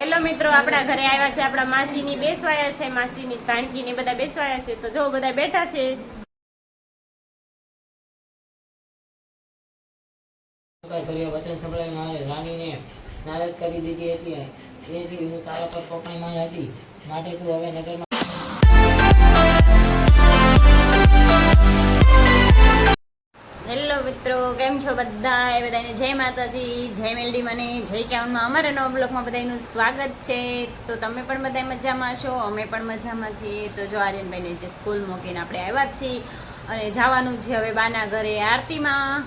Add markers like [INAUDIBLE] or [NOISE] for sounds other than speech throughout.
Hello મિત્રો, આપણા ઘરે આવ્યા છે આપણા માસીની, બેસવાયા છે માસીની, ભાણકીની બધા બેસવાયા છે. તો જો બધા બેઠા છે. વચન સંભળાવી મારે રાણીને નારાજ કરી દીધી હતી. એથી હું તારા પર પોકાઈમાં હતી. માટે તું હવે નગરમાં મિત્રો, કેમ છો બધા એ બધાને જય માતાજી, જય મેલડી મને, જય ચાઉનમાં. અમારા નવા બ્લોકમાં બધાનું સ્વાગત છે. તો તમે પણ બધા મજામાં છો અમે પણ મજામાં છીએ. તો જો આર્યનભાઈને જે સ્કૂલ મૂકીને આપણે આવ્યા છીએ અને જવાનું છે હવે બાના ઘરે આરતીમાં.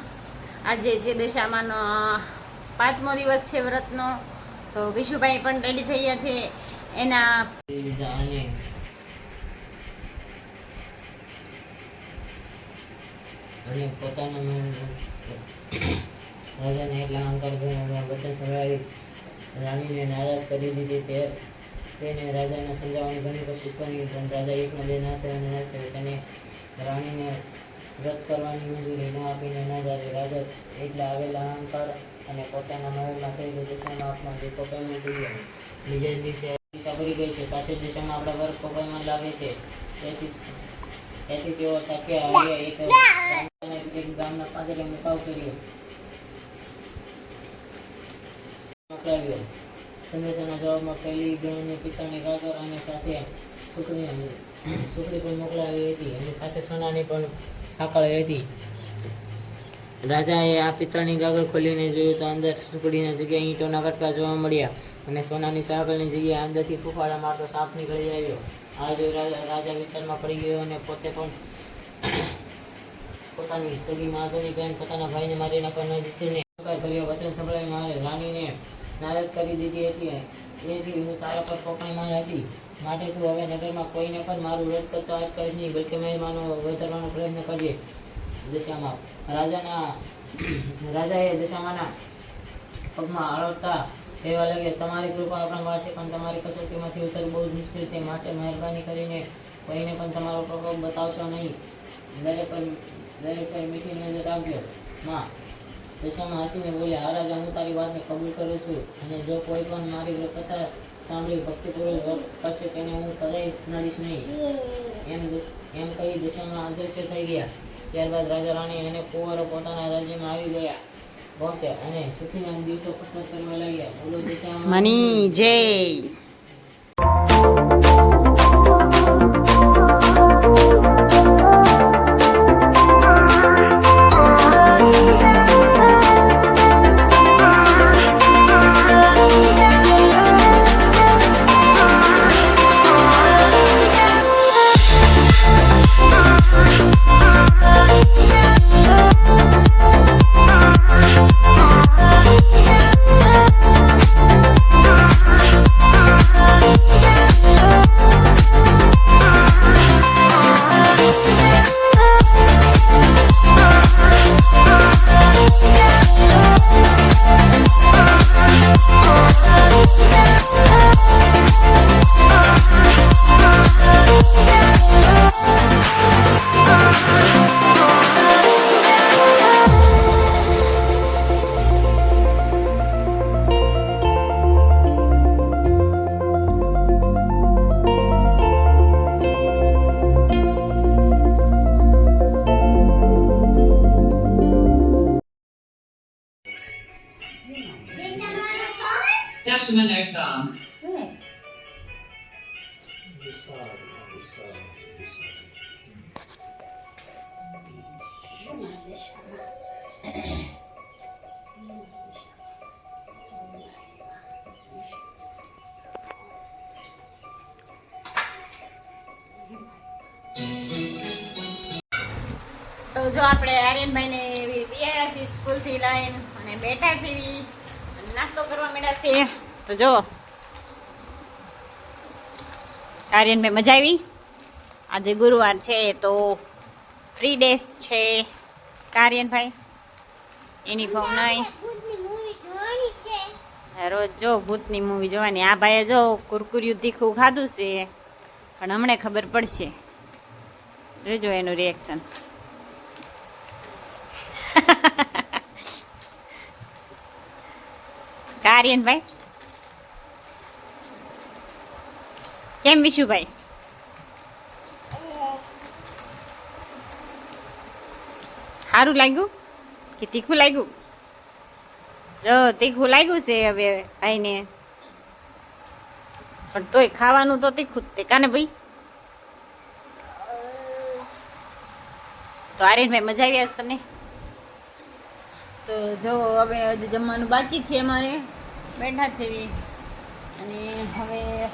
આજે જે દશામાનો પાંચમો દિવસ છે વ્રતનો. તો વિશુભાઈ પણ રેડી થઈ ગયા છે. એના અને પોતાના મન- રાજાને એટલા અહંકાર ભર્યા વચન સંભળાવી રાણીને નારાજ કરી દીધી તે તેને રાજાને સમજાવવાની ઘણી કોશિશ કરી પણ રાજા એકનો બે ના થયો ના થયો. તેને રાણીને વ્રત કરવાની મંજૂરી ન આપીને ન જારી રાજા એટલા આવેલા અહંકાર અને પોતાના મહેલમાં થયેલી દિશામાં આપમાં જે કોપાઈમાં ગયા બીજા દિવસે દિશા ભરી ગઈ છે. સાથે દિશામાં આપણા વર્ગ કોપાઈમાં લાગે છે. તેથી તેથી તેઓ તકે આવ્યા એક ગામના એક ગામના પાદરે મુકાવ કર્યો. મોકલાવ્યો સંદેશાના જવાબમાં પહેલી ગણની પિત્તળની ગાગર અને સાથે સુખડી સુખડી પણ મોકલાવી હતી અને સાથે સોનાની પણ સાંકળ હતી. રાજાએ આ પિત્તળની ગાગર ખોલીને જોયું તો અંદર સુકડીના જગ્યાએ ઈંટોના કટકા જોવા મળ્યા અને સોનાની સાંકળની જગ્યાએ અંદરથી ફૂફાડા મારતો સાપ નીકળી આવ્યો. આ જોઈ રાજા વિચારમાં પડી ગયો અને પોતે પણ પોતાની સગી માધવની બહેન પોતાના ભાઈને મારી નાખવાના જીસીને કર્યો વચન સંભળાવી મારે રાણીને નારાજ કરી દીધી હતી એથી હું તારા પર પોકાઈમાં હતી માટે તું હવે નગરમાં કોઈને પણ મારું વ્રત કરતો અટકાવીશ નહીં, બલકે મહેમાનો વધારવાનો પ્રયત્ન કરીએ દશામાં રાજાના, રાજાએ દશામાના પગમાં આળવતા કહેવા લાગે તમારી કૃપા આપણા છે, પણ તમારી કસોટીમાંથી ઉતરવું બહુ મુશ્કેલ છે. માટે મહેરબાની કરીને કોઈને પણ તમારો પ્રભાવ બતાવશો નહીં. દરેક પર દરેક પર મીઠી નજર રાખજો. હસીને બોલ્યા આ રાજા હું તારી વાતને કબૂલ કરું છું. અને જો કોઈ પણ મારી કથા સાંભળી ભક્તિપૂર્વક કરશે તેને હું કદાચ નડીશ નહીં. એમ એમ કહી દિશામાં અદૃશ્ય થઈ ગયા. ત્યારબાદ રાજા રાણી અને કુંવરો પોતાના રાજ્યમાં આવી ગયા. પહોંચ્યા અને સુખીના દિવસો પસાર કરવા લાગ્યા. બોલો, દિશામાં જય. જો આપણે આર્યનભાઈને વ્યાયા છીએ સ્કૂલથી લઈને અને બેઠા છીએ નાસ્તો કરવા મળ્યા છે. તો જો, આર્યનભાઈ મજા આવી? આજે ગુરુવાર છે તો ફ્રી ડેસ છે. કાર્યનભાઈ યુનિફોર્મ નહીં રોજ જો ભૂતની મૂવી જોવાની. આ ભાઈએ જો કુરકુરિયું તીખું ખાધું છે પણ હમણે ખબર પડશે. જોજો એનું રિએક્શન [LAUGHS] કાર્યનભાઈ? કેમ વિશુભાઈ? સારું લાગ્યું? કે તીખું લાગ્યું? જો, તીખું લાગ્યું છે હવે આઈને. પણ તોય ખાવાનું તો તીખું જ તે કાને ભાઈ? તો આર્યનભાઈ મજા આવી આજ તમને? તો જો, હવે હજુ જમવાનું બાકી છે અમારે. બેઠા છે. અને હવે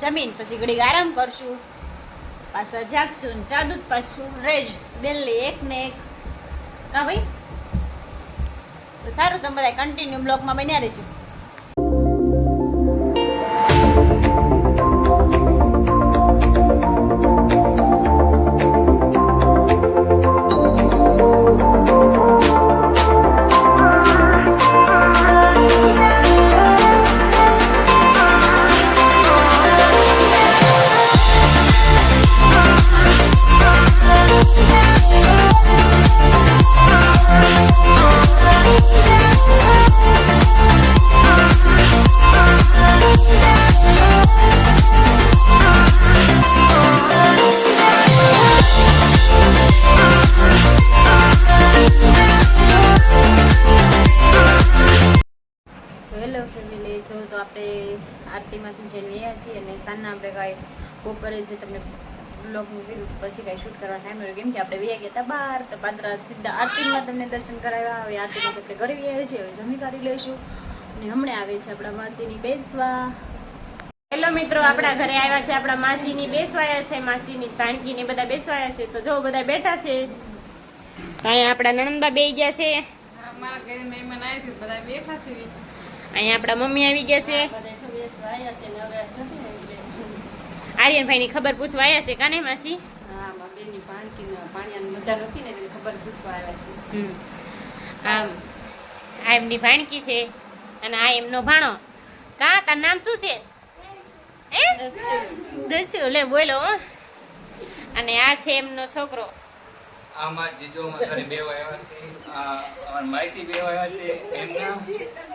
જમીન પછી ઘડીક આરામ કરશું. પાછા જાગશું ને ચા દૂધ પાછું, રેજ. ડેલી એક ને એક કા ભાઈ? તો સારું તમે બધા કન્ટિન્યુ બ્લોગમાં બન્યા રહેજો. આપણે આરતીમાંથી જઈને આવ્યા છીએ અને સાંજના આપણે કાંઈ બપોરે જે તમને બ્લોગ મૂક્યું પછી કાંઈ શૂટ કરવા ટાઈમ મળ્યો. કેમ કે આપણે વ્યા ગયા હતા બહાર, તો પાદરા સીધા આરતીમાં તમને દર્શન કરાવ્યા હવે આરતીમાં આપણે ઘરે વ્યા છીએ, હવે જમી કરી લઈશું. અને હમણાં આવે છે આપણા માસીની બેસવા. હેલો મિત્રો, આપણા ઘરે આવ્યા છે આપણા માસીની બેસવાયા છે, માસીની ભાણકીને બધા બેસવાયા છે. તો જો બધા બેઠા છે. અહીંયા આપણા નણંદબા બે ગયા છે. મારા ઘરે મહેમાન આવ્યા છે, બધા બેઠા છે. અહીંયા આપણા મમ્મી આવી ગયા છે. આર્યનભાઈ ની ખબર પૂછવા આવ્યા છે કાને માસી? હા મારા બેનની ભાણકીને ભાણિયાની મજા નહોતી ને એટલે ખબર પૂછવા આવ્યા છે. આમ આ એમની ભાણકી છે અને આ એમનો ભાણો. કા તાર નામ શું છે? એ દસ્યુ. લે બોલો હો. અને આ છે એમનો છોકરો. આમાં જીજો અમારા બે આવ્યા છે અમારા માસી બે આવ્યા છે એમના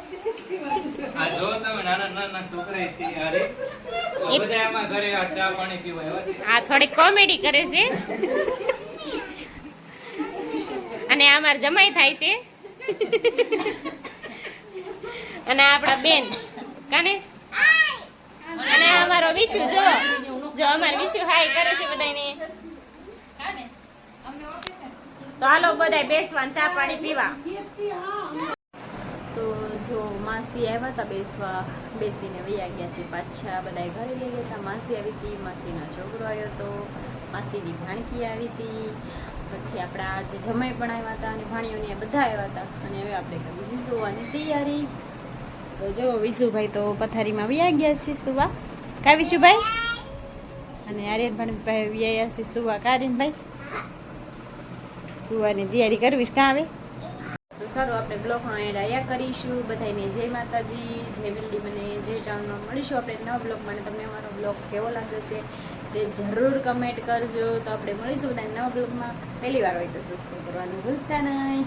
આ જો તમે નાના નાના છોકરા છે અરે બધા આમાં ઘરે આ ચા પાણી પીવા આવ્યા છે. આ થોડી કોમેડી કરે છે. અને આ અમાર જમાઈ થાય છે. અને આપણા બેન કાને? અને અમારો વિશુ જો. જો અમારો વિશુ હાય કરે છે બધાને તો હાલો બધાય બેસવા ચા પાણી પીવા. જો માસી આવ્યા હતા બેસવા, બેસીને વૈયા ગયા છે પાછા બધા ઘરે લઈ ગયા હતા માસી આવી હતી માસીનો છોકરો આવ્યો હતો માસીની ભાણકી આવી હતી પછી આપણા જે જમાઈ પણ આવ્યા હતા અને ભાણીઓને બધા આવ્યા હતા અને હવે આપણે કરી સુવાની તૈયારી. તો જો વિશુભાઈ તો પથારીમાં વૈયા ગયા છે સુવા. કા વિશુભાઈ અને આર્યનભાઈ ભાઈ વૈયા છે સુવા. કાર્યનભાઈ સુવાની તૈયારી કરવીશ. કાં આવે? તો સારું, આપણે બ્લોગનો એડ આયા કરીશું. બધાને જય માતાજી, જય બિલ્ડી મને, જય ચાવનમાં મળીશું આપણે નવા બ્લોગમાં તમને અમારો બ્લોગ કેવો લાગ્યો છે તે જરૂર કમેન્ટ કરજો. તો આપણે મળીશું બધા નવા બ્લોગમાં પહેલી વાર હોય તો સબસ્ક્રાઈબ કરવાનું ભૂલતા નહીં.